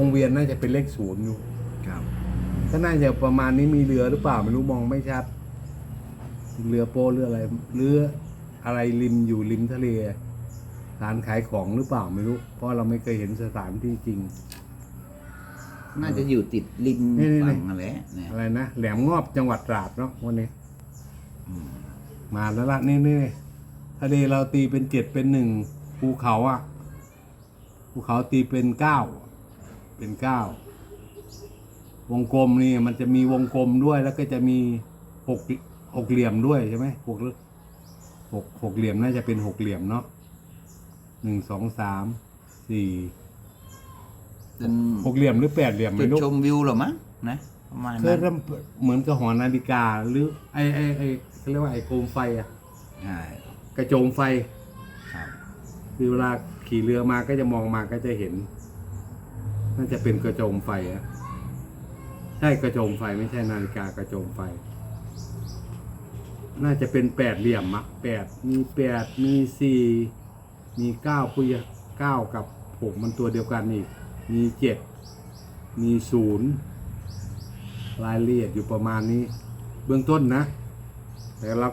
วงเวียนน่าจะเป็นเลขศูนย์อยู่ครับก็น่าจะประมาณนี้มีเรือหรือเปล่าไม่รู้มองไม่ชัด เรือโป้เรืออะไรเรืออะไรริมอยู่ริมทะเลร้านขายของหรือเปล่าไม่รู้ เพราะเราไม่เคยเห็นสถานที่จริง น่าจะอยู่ติดริมนี่ๆๆ ฝั่งนั่นแหละเนี่ยอะไรนะแหลมงอบจังหวัดตราดเนาะวันนี้ อืมมาแล้วละนี่นี่ทะเลเราตีเป็นเจ็ดเป็นหนึ่งภูเขาอะภูเขาตีเป็นเก้า เป็นเก้าวงกลมนี่มันจะมีวงกลมด้วย แล้วก็จะมีหกหกเหลี่ยมด้วยใช่ไหมหกหรือหกหกเหลี่ยมน่าจะเป็นหกเหลี่ยมเนาะหนึ่งสองสามสี่เป็นหกเหลี่ยมหรือแปดเหลี่ยมจุไม่ดรู้ชมวิวเหรอมั้งนะประมาณเคนั้ยนทำเหมือนกับหอนาฬิกาหรือไอไอไอเขาเรียกว่าไอโคมไฟอะใช่กระโจมไฟ ครับ คือเวลาขี่เรือมาก็จะมองมาก็จะเห็น น่าจะเป็นกระโจมไฟอะใช่กระโจมไฟไม่ใช่นาฬิกากระโจมไฟ น่าจะเป็นแปดเหลี่ยมอะแปดมีแปดมีสี่มีเก้าพุยเก้ากับหกมันตัวเดียวกันอีก มีเจ็ดมีศูนย์รายละเอียดอยู่ประมาณนี้ เบื้องต้นนะแต่เรา